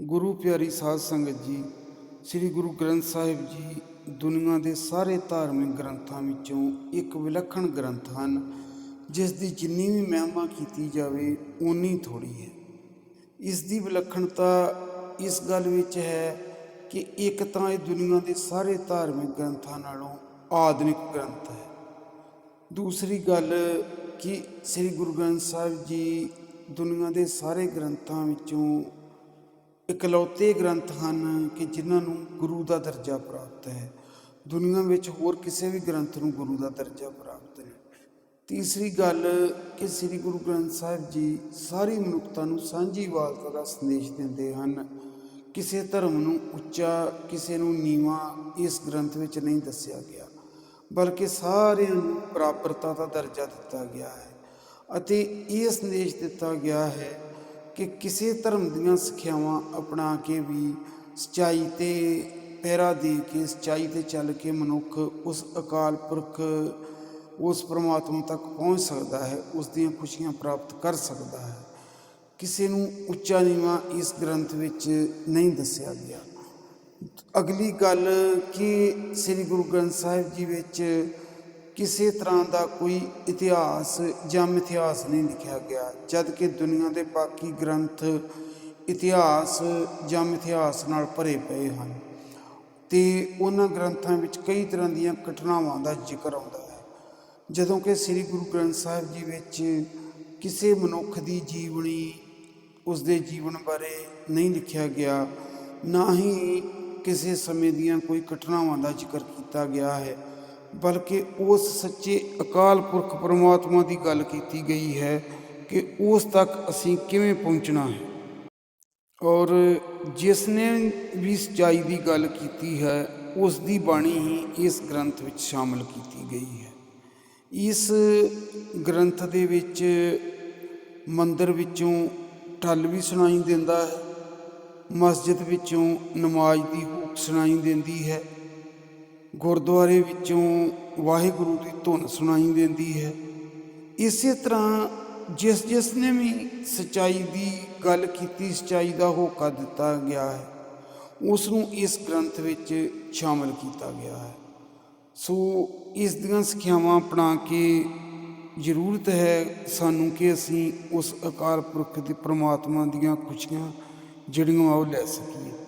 ਗੁਰੂ ਪਿਆਰੀ ਸਾਧ ਸੰਗਤ ਜੀ, ਸ੍ਰੀ ਗੁਰੂ ਗ੍ਰੰਥ ਸਾਹਿਬ ਜੀ ਦੁਨੀਆ ਦੇ ਸਾਰੇ ਧਾਰਮਿਕ ਗ੍ਰੰਥਾਂ ਵਿੱਚੋਂ ਇੱਕ ਵਿਲੱਖਣ ਗ੍ਰੰਥ ਹਨ, ਜਿਸ ਦੀ ਜਿੰਨੀ ਵੀ ਮਹਿਮਾ ਕੀਤੀ ਜਾਵੇ, ਓਨੀ ਥੋੜੀ ਹੈ। ਇਸ ਦੀ ਵਿਲੱਖਣਤਾ ਇਸ ਗੱਲ ਵਿੱਚ ਹੈ ਕਿ ਇੱਕ ਤਾਂ ਇਹ ਦੁਨੀਆ ਦੇ ਸਾਰੇ ਧਾਰਮਿਕ ਗ੍ਰੰਥਾਂ ਨਾਲੋਂ ਆਧੁਨਿਕ ਗ੍ਰੰਥ ਹੈ। ਦੂਸਰੀ ਗੱਲ ਕਿ ਸ੍ਰੀ ਗੁਰੂ ਗ੍ਰੰਥ ਸਾਹਿਬ ਜੀ ਦੁਨੀਆ ਦੇ ਸਾਰੇ ਗ੍ਰੰਥਾਂ ਵਿੱਚੋਂ ਇਕਲੌਤੇ ਗ੍ਰੰਥ ਹਨ ਕਿ ਜਿਨ੍ਹਾਂ ਨੂੰ ਗੁਰੂ ਦਾ ਦਰਜਾ ਪ੍ਰਾਪਤ ਹੈ। ਦੁਨੀਆ ਵਿੱਚ ਹੋਰ ਕਿਸੇ ਵੀ ਗ੍ਰੰਥ ਨੂੰ ਗੁਰੂ ਦਾ ਦਰਜਾ ਪ੍ਰਾਪਤ ਨਹੀਂ। ਤੀਸਰੀ ਗੱਲ ਕਿ ਸ੍ਰੀ ਗੁਰੂ ਗ੍ਰੰਥ ਸਾਹਿਬ ਜੀ ਸਾਰੀ ਮਨੁੱਖਤਾ ਨੂੰ ਸਾਂਝੀ ਵਾਲਤਾ ਦਾ ਸੰਦੇਸ਼ ਦਿੰਦੇ ਹਨ। ਕਿਸੇ ਧਰਮ ਨੂੰ ਉੱਚਾ, ਕਿਸੇ ਨੂੰ ਨੀਵਾਂ ਇਸ ਗ੍ਰੰਥ ਵਿੱਚ ਨਹੀਂ ਦੱਸਿਆ ਗਿਆ, ਬਲਕਿ ਸਾਰਿਆਂ ਨੂੰ ਬਰਾਬਰਤਾ ਦਾ ਦਰਜਾ ਦਿੱਤਾ ਗਿਆ ਹੈ ਅਤੇ ਇਹ ਸੰਦੇਸ਼ ਦਿੱਤਾ ਗਿਆ ਹੈ ਕਿ ਕਿਸੇ ਧਰਮ ਦੀਆਂ ਸਿੱਖਿਆਵਾਂ ਅਪਣਾ ਕੇ ਵੀ ਸਚਾਈ ਤੇ ਪਹਿਰਾ ਦੇ ਕੇ, ਸਚਾਈ ਤੇ ਚੱਲ ਕੇ ਮਨੁੱਖ ਉਸ ਅਕਾਲ ਪੁਰਖ, ਉਸ ਪ੍ਰਮਾਤਮਾ ਤੱਕ ਪਹੁੰਚ ਸਕਦਾ ਹੈ, ਉਸ ਦੀਆਂ ਖੁਸ਼ੀਆਂ ਪ੍ਰਾਪਤ ਕਰ ਸਕਦਾ ਹੈ। ਕਿਸੇ ਨੂੰ ਉੱਚਾ ਨੀਵਾਂ ਇਸ ਗ੍ਰੰਥ ਵਿੱਚ ਨਹੀਂ ਦੱਸਿਆ ਗਿਆ। ਅਗਲੀ ਗੱਲ ਕਿ ਸ੍ਰੀ ਗੁਰੂ ਗ੍ਰੰਥ ਸਾਹਿਬ ਜੀ ਵਿੱਚ ਕਿਸੇ ਤਰ੍ਹਾਂ ਦਾ ਕੋਈ ਇਤਿਹਾਸ ਜਾਂ ਮਿਥਿਹਾਸ ਨਹੀਂ ਲਿਖਿਆ ਗਿਆ, ਜਦ ਕਿ ਦੁਨੀਆ ਦੇ ਬਾਕੀ ਗ੍ਰੰਥ ਇਤਿਹਾਸ ਜਾਂ ਮਿਥਿਹਾਸ ਨਾਲ ਭਰੇ ਪਏ ਹਨ। ਤੇ ਉਹਨਾਂ ਗ੍ਰੰਥਾਂ ਵਿੱਚ ਕਈ ਤਰ੍ਹਾਂ ਦੀਆਂ ਘਟਨਾਵਾਂ ਦਾ ਜ਼ਿਕਰ ਆਉਂਦਾ ਹੈ। ਜਦੋਂ ਕਿ ਸ੍ਰੀ ਗੁਰੂ ਗ੍ਰੰਥ ਸਾਹਿਬ ਜੀ ਵਿੱਚ ਕਿਸੇ ਮਨੁੱਖ ਦੀ ਜੀਵਨੀ ਉਸ ਦੇ ਜੀਵਨ ਬਾਰੇ ਨਹੀਂ ਲਿਖਿਆ ਗਿਆ, ਨਾ ਹੀ ਕਿਸੇ ਸਮੇਂ ਦੀਆਂ ਕੋਈ ਘਟਨਾਵਾਂ ਦਾ ਜ਼ਿਕਰ ਕੀਤਾ ਗਿਆ ਹੈ। ਬਲਕਿ ਉਸ ਸੱਚੇ ਅਕਾਲ ਪੁਰਖ ਪਰਮਾਤਮਾ ਦੀ ਗੱਲ ਕੀਤੀ ਗਈ ਹੈ ਕਿ ਉਸ ਤੱਕ ਅਸੀਂ ਕਿਵੇਂ ਪਹੁੰਚਣਾ ਹੈ। ਔਰ ਜਿਸ ਨੇ ਵੀ ਸਚਾਈ ਦੀ ਗੱਲ ਕੀਤੀ ਹੈ, ਉਸ ਦੀ ਬਾਣੀ ਹੀ ਇਸ ਗ੍ਰੰਥ ਵਿੱਚ ਸ਼ਾਮਲ ਕੀਤੀ ਗਈ ਹੈ। ਇਸ ਗ੍ਰੰਥ ਦੇ ਵਿੱਚ ਮੰਦਰ ਵਿੱਚੋਂ ਠੱਲ ਵੀ ਸੁਣਾਈ ਦਿੰਦਾ ਹੈ, ਮਸਜਿਦ ਵਿੱਚੋਂ ਨਮਾਜ਼ ਦੀ ਹੂਕ ਸੁਣਾਈ ਦਿੰਦੀ ਹੈ ਗੁਰਦੁਆਰੇ ਵਿੱਚੋਂ ਵਾਹਿਗੁਰੂ ਦੀ ਧੁਨ ਸੁਣਾਈ ਦਿੰਦੀ ਹੈ। ਇਸੇ ਤਰ੍ਹਾਂ ਜਿਸ ਜਿਸ ਨੇ ਵੀ ਸਚਾਈ ਦੀ ਗੱਲ ਕੀਤੀ, ਸਚਾਈ ਦਾ ਹੋਕਾ ਦਿੱਤਾ ਗਿਆ ਹੈ ਉਸ ਨੂੰ ਇਸ ਗ੍ਰੰਥ ਵਿੱਚ ਸ਼ਾਮਲ ਕੀਤਾ ਗਿਆ ਹੈ। ਸੋ ਇਸ ਦੀਆਂ ਸਿੱਖਿਆਵਾਂ ਅਪਣਾ ਕੇ ਜ਼ਰੂਰਤ ਹੈ ਸਾਨੂੰ ਕਿ ਅਸੀਂ ਉਸ ਅਕਾਲ ਪੁਰਖ ਦੀ ਪ੍ਰਮਾਤਮਾ ਦੀਆਂ ਖੁਸ਼ੀਆਂ ਜਿਹੜੀਆਂ ਉਹ ਲੈ ਸਕੀਏ।